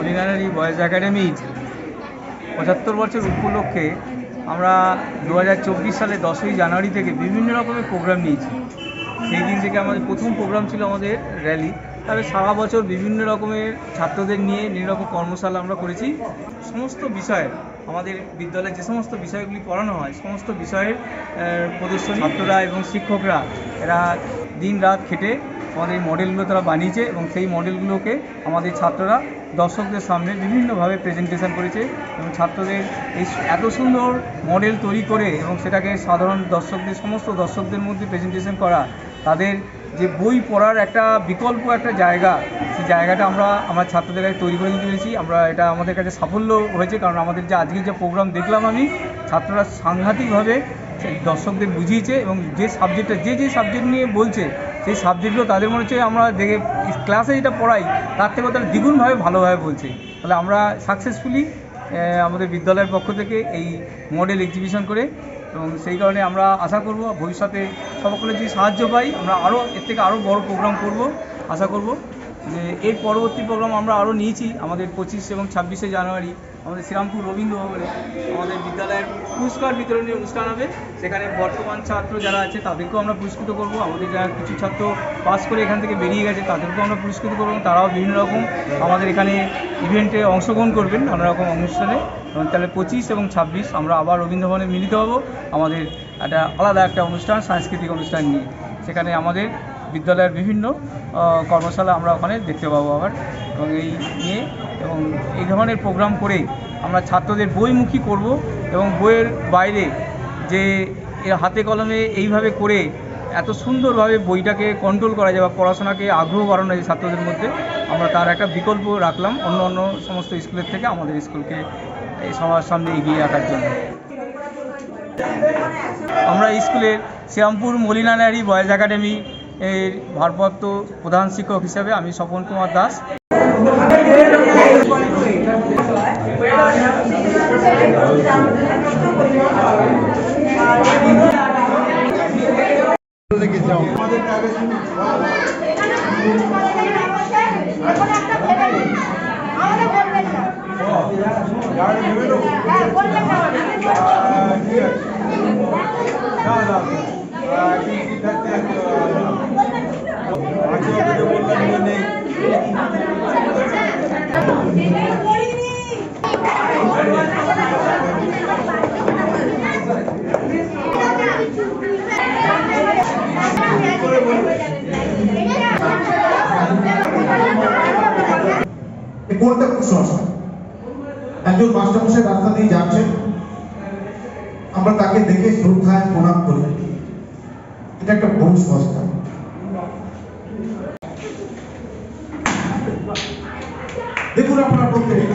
মরিনারি boys একাডেমির পঁচাত্তর বছর উপলক্ষে আমরা দু হাজার চব্বিশ সালে দশই জানুয়ারি থেকে বিভিন্ন রকমের প্রোগ্রাম নিয়েছি। সেই দিন থেকে আমাদের প্রথম প্রোগ্রাম ছিল আমাদের র্যালি তবে সারা বছর বিভিন্ন রকমের ছাত্রদের নিয়ে বিভিন্ন রকম কর্মশালা আমরা করেছি। সমস্ত বিষয়ে আমাদের বিদ্যালয়ে যে সমস্ত বিষয়গুলি পড়ানো হয়, সমস্ত বিষয়ের প্রদর্শনী ছাত্ররা এবং শিক্ষকরা, এরা দিন রাত খেটে আমাদের মডেলগুলো তারা বানিয়েছে এবং সেই মডেলগুলোকে আমাদের ছাত্ররা দর্শকদের সামনে বিভিন্নভাবে প্রেজেন্টেশন করেছে এবং ছাত্রদের এই এত সুন্দর মডেল তৈরি করে এবং সেটাকে সাধারণ দর্শকদের, সমস্ত দর্শকদের মধ্যে প্রেজেন্টেশন করা, তাদের যে বই পড়ার একটা বিকল্প একটা জায়গা, সেই জায়গাটা আমরা আমার ছাত্রদের কাছে তৈরি করে দিতে পেরেছি। আমরা এটা আমাদের কাছে সাফল্য হয়েছে, কারণ আমাদের যে আজকে যে প্রোগ্রাম দেখলাম আমি, ছাত্ররা সাংঘাতিকভাবে দর্শকদের বুঝিয়েছে এবং যে সাবজেক্টটা যে যে সাবজেক্ট নিয়ে বলছে, সেই সাবজেক্টগুলো তাদের মনে হচ্ছে আমরা দেখে ক্লাসে যেটা পড়াই, তার থেকেও তারা দ্বিগুণভাবে ভালোভাবে বলছে। তাহলে আমরা সাকসেসফুলি আমাদের বিদ্যালয়ের পক্ষ থেকে এই মডেল এক্সিবিশন করে এবং সেই কারণে আমরা আশা করব ভবিষ্যতে সকলে যদি সাহায্য পাই, আমরা আরও এর থেকে আরও বড় প্রোগ্রাম করব, আশা করব। এর পরবর্তী প্রোগ্রাম আমরা আরও নিয়েছি আমাদের পঁচিশ এবং ছাব্বিশে জানুয়ারি, আমাদের শ্রীরামপুর রবীন্দ্র ভবনে আমাদের বিদ্যালয়ের পুরস্কার বিতরণী অনুষ্ঠান হবে, সেখানে বর্তমান ছাত্র যারা আছে তাদেরকেও আমরা পুরস্কৃত করব। আমাদের যারা কিছু ছাত্র পাস করে এখান থেকে বেরিয়ে গেছে, তাদেরকেও আমরা পুরস্কৃত করব। তারাও বিভিন্ন রকম আমাদের এখানে ইভেন্টে অংশগ্রহণ করবেন নানা রকম অনুষ্ঠানে। এবং তাহলে পঁচিশ এবং ছাব্বিশ আমরা আবার রবীন্দ্র ভবনে মিলিত হব। আমাদের একটা আলাদা একটা অনুষ্ঠান, সাংস্কৃতিক অনুষ্ঠান নিয়ে। সেখানে আমাদের বিদ্যালয়ের বিভিন্ন কর্মশালা আমরা ওখানে দেখতে পাবো আবার। এবং এই নিয়ে এবং এই ধরনের প্রোগ্রাম করে আমরা ছাত্রদের বইমুখী করব এবং বইয়ের বাইরে যে হাতে কলমে এইভাবে করে এত সুন্দরভাবে বইটাকে কন্ট্রোল করা যায় বা পড়াশোনাকে আগ্রহ বাড়ানো যায় ছাত্রদের মধ্যে, আমরা তার একটা বিকল্প রাখলাম অন্য অন্য সমস্ত স্কুলের থেকে আমাদের স্কুলকে এই সবার সামনে এগিয়ে রাখার জন্য। আমরা স্কুলের শ্রীরামপুর মলিনা নারী বয়েজ একাডেমি এর ভারপ্রাপ্ত প্রধান শিক্ষক হিসাবে আমি স্বপন কুমার দাস। কোনটা কুসংস্কার একজন মাস্টারমশাই রাস্তা দিয়ে যাচ্ছেন। আমরা তাকে দেখে শ্রদ্ধায় প্রণাম করি। এটা একটা সংস্কার দেখুন আপনারা প্রত্যেকে।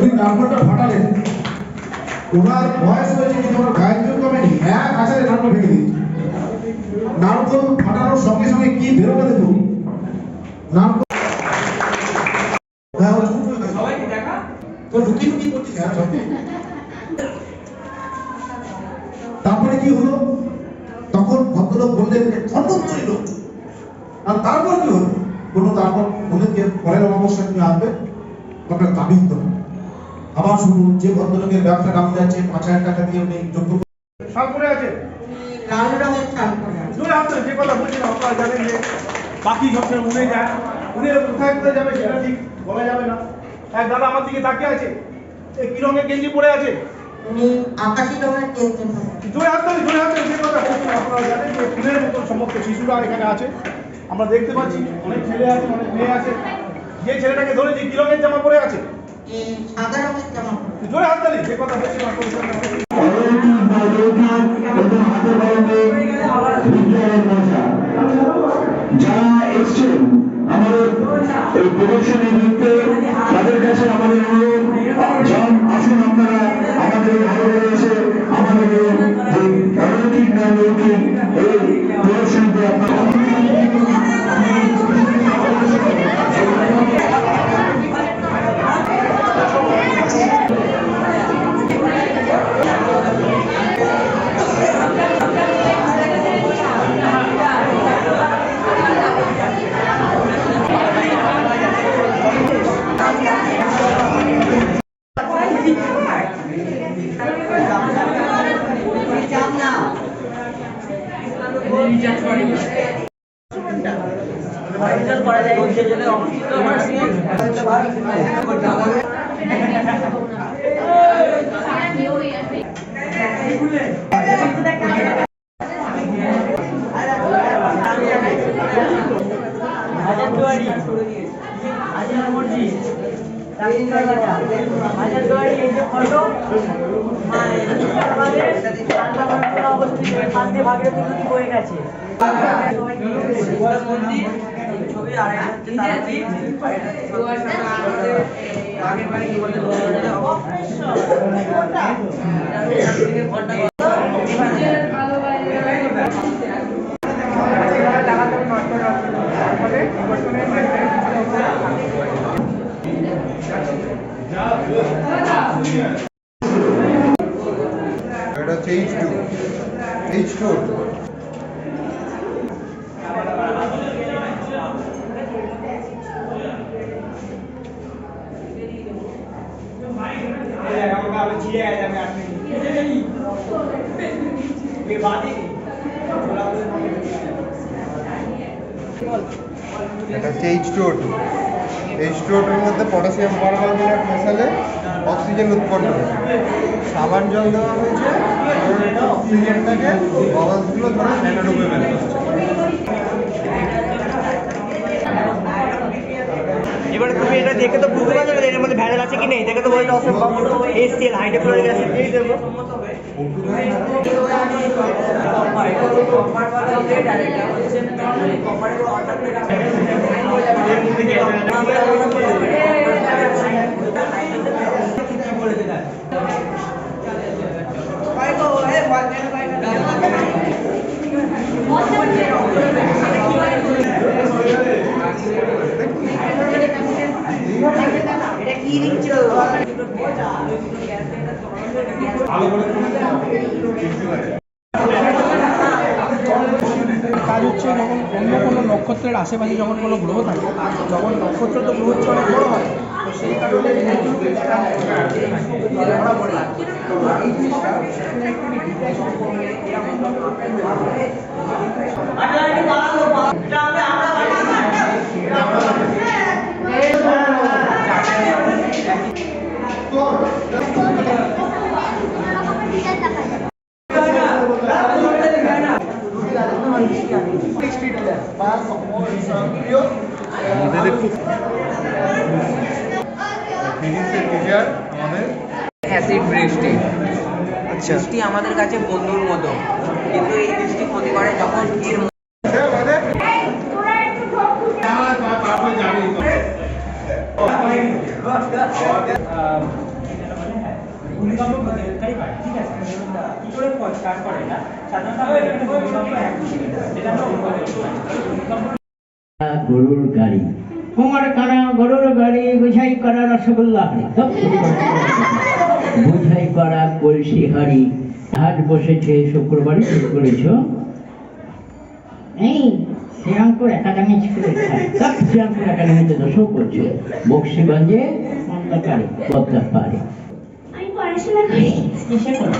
উনি নাম্বারটা ফাটালেন। ওনার বয়স হয়েছে কিন্তু ওনার গায়ের জোর কমেনি। এক হাজারে নাম্বার ভেঙে দিয়েছে। নারকল সঙ্গে সঙ্গে কি বেরোবে দেখুন নারকল হ্যাঁ। তো করছিস তারপরে কি হলো? তখন ভদ্রলোক বললেন খণ্ডন তৈল আর তারপর কি হলো? কোনো তারপর বললেন যে পরের অমাবস্যা তুমি আসবে আপনার দাবি দিতে আবার শুনুন যে ভদ্রলোকের ব্যবসা নামতে আছে পাঁচ হাজার টাকা দিয়ে উনি যোগ্য শাল করে আছে। লাল রঙের যে কথা বলছেন আপনারা জানেন যে বাকি সবসময় উড়ে যায়। উড়ে কোথায় কোথায় যাবে সেটা ঠিক বলা যাবে না। এক দাদা আমার দিকে তাকিয়ে আছে এ কি রঙের গেঞ্জি পরে আছে? উনি আকাশি রঙের গেঞ্জি জোরে হাত তালি জোরে হাত তালি যে কথা বলছেন আপনারা জানেন যে ফুলের মতো সমস্ত শিশুরা এখানে আছে। আমরা দেখতে পাচ্ছি অনেক ছেলে আছে অনেক মেয়ে আছে। যে ছেলেটাকে ধরেছি কি রঙের জামা পরে আছে? এ সাদা রঙের জামা জোরে হাত তালি যে কথা বলছেন আপনারা এই প্রদর্শনী দেখতে তাদের কাছে আমাদের অনুরোধ আসুন আপনারা আমাদের ঘরে এসে আমাদের এই প্রদর্শনীতে আপনারা হাজার দুয়ারি হাজার মসজিদ ছবি আর একটা হচ্ছে তারাপীঠ আগের বাড়ি কি বলতে এটা হচ্ছে এইচ টু এইচ টু এটা হচ্ছে এইচ টু টু এইচ মধ্যে পটাশিয়াম পারমাঙ্গনেট মেশালে অক্সিজেন উৎপন্ন হয় সাবান জল দেওয়া হয়েছে অক্সিজেনটাকে বাবাসগুলো ধরে ন্যানোডোবে বের এবারে তুমি এটা দেখে তো বুঝতে পারছ না যে এর মধ্যে ভ্যারাল আছে কি নেই দেখে তো বলতে অসম্ভব এসসিএল হাইড্রোক্লোরিক অ্যাসিড দিয়েই দেবো। এটা কি দিচ্ছ কাজ হচ্ছে যখন অন্য কোনো নক্ষত্রের আশেপাশে যখন কোনো গ্রহ থাকে, যখন নক্ষত্র তো গ্রহ অনেক বড় হয়, তো সেই কারণে ধরা পড়ে তো এই জিনিসটা ভাবে ফিজিক্সের টিচার আমাদের অ্যাসিড বৃষ্টি বৃষ্টি আমাদের কাছে বন্ধুর মতো। কিন্তু এই বৃষ্টি ক্ষতি করে যখন এর ভূমিকম্প প্রতিরোধকারী পারে ঠিক আছে কি করে কাজ করে এটা সাধারণত গরুর গাড়ি। কুমার কানা গরুর গাড়ি বুঝাই করা রসগোল্লা বুঝাই করা কলসি হাড়ি। হাট বসেছে শুক্রবারে শুরু করেছ। এই শ্রীরামপুর একাডেমি স্কুলে। শ্রীরামপুর একাডেমিতে করছ। বক্সিগঞ্জে অন্ধকারে পদ্মা পারে আমি পড়াশোনা করি। কিসে করো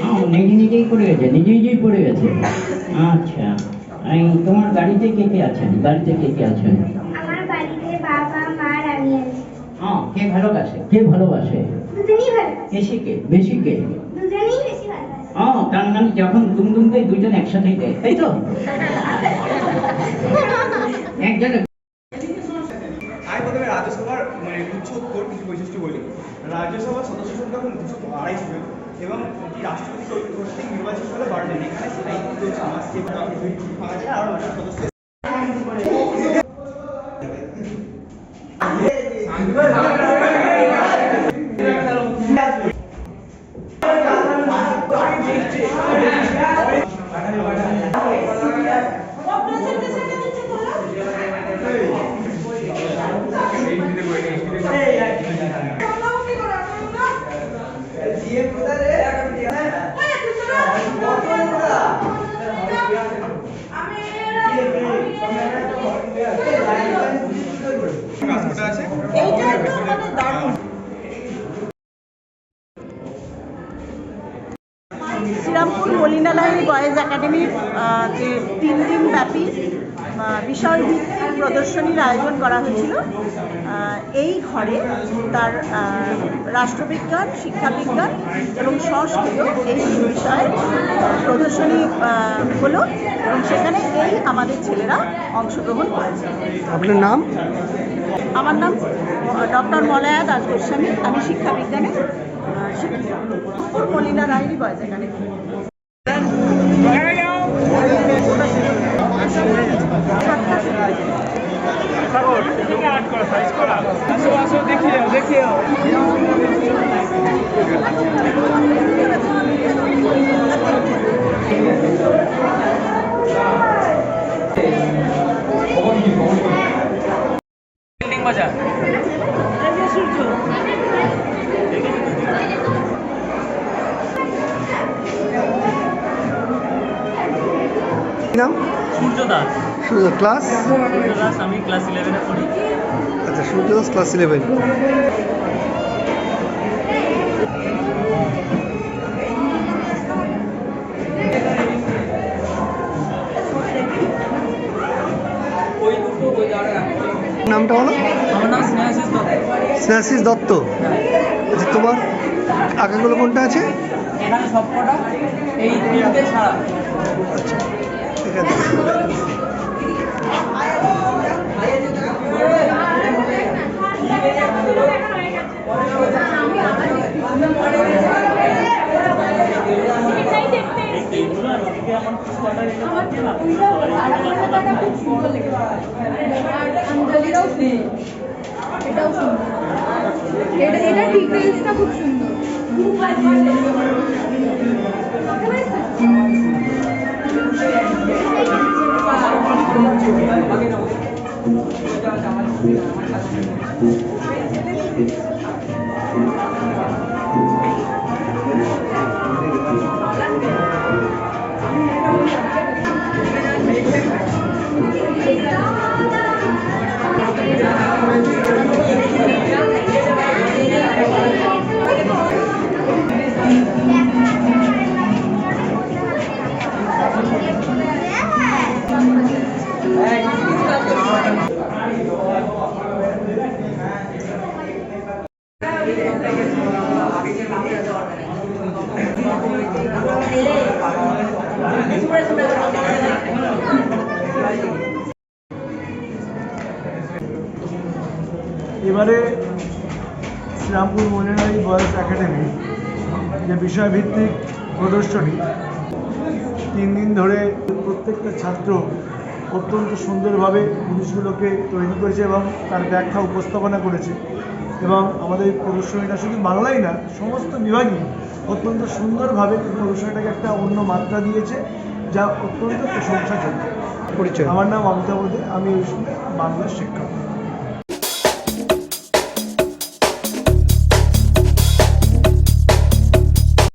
হ্যাঁ, নিজে নিজেই পড়ে গেছে নিজে নিজেই পড়ে গেছে। আচ্ছা তোমার গাড়িতে কে কে আছেন? গাড়িতে কে কে আছেন আমার বাড়িতে বাবা মা আর আমি আছি হ্যাঁ কে ভালোবাসে কে ভালোবাসে হ্যাঁ তার মানে যখন দুম দুম দেয় দুজন একসাথেই দেয় তাই তো একজন আমি প্রথমে রাজ্যসভার মানে উচ্চ উত্তর কিছু বৈশিষ্ট্য বলি রাজ্যসভার সদস্য সংখ্যা এখন দুশো আড়াইশো এবং এটি রাষ্ট্রপতি কর্তৃক নির্বাচিত হলে বাড়বেন এখানে স্থায়ী সমাজ সেবা আরও অনেক সদস্য একাডেমির যে তিন দিন ব্যাপী আহ, বিষয়ভিত্তিক প্রদর্শনীর আয়োজন করা হয়েছিল এই ঘরে তার রাষ্ট্রবিজ্ঞান শিক্ষাবিজ্ঞান এবং সংস্কৃত এই বিষয়ে প্রদর্শনী হলো এবং সেখানে এই আমাদের ছেলেরা অংশগ্রহণ করেছে। আপনার নাম? আমার নাম ডক্টর মলয়া দাস গোস্বামী। আমি শিক্ষাবিজ্ঞানে শিক্ষিকা। মলিনা রায়েরই বয়স এখানে। বিল্ডিং বাজার কি নাম সূর্য দাস ক্লাস আমি ক্লাস ইলেভেনে পড়ি আচ্ছা সূর্য দাস ক্লাস ইলেভেন নামটা বলো? আমার নাম স্নেহাশিস দত্ত। স্নেহাশিস দত্ত আচ্ছা তোমার আঁকাগুলো কোনটা আছে? এখানে সবকটা এই তিনটে ছাড়া। আচ্ছা ঠিক আছে। অঞ্জলিরাও সুন্দর এটাও সুন্দর এটা এটা ডিটেলসটা খুব সুন্দর এবারে বিষয়ভিত্তিক প্রদর্শনী। তিন দিন ধরে প্রত্যেকটা ছাত্র অত্যন্ত সুন্দরভাবে জিনিসগুলোকে তৈরি করেছে এবং তার ব্যাখ্যা উপস্থাপনা করেছে। এবং আমাদের প্রদর্শনীটা শুধু বাংলাই না সমস্ত বিভাগই অত্যন্ত সুন্দরভাবে প্রদর্শনীটাকে একটা অন্য মাত্রা দিয়েছে যা অত্যন্ত প্রশংসাযোগ্য। পরিচয়। আমার নাম অমিতাভ আমি সময় বাংলার শিক্ষক।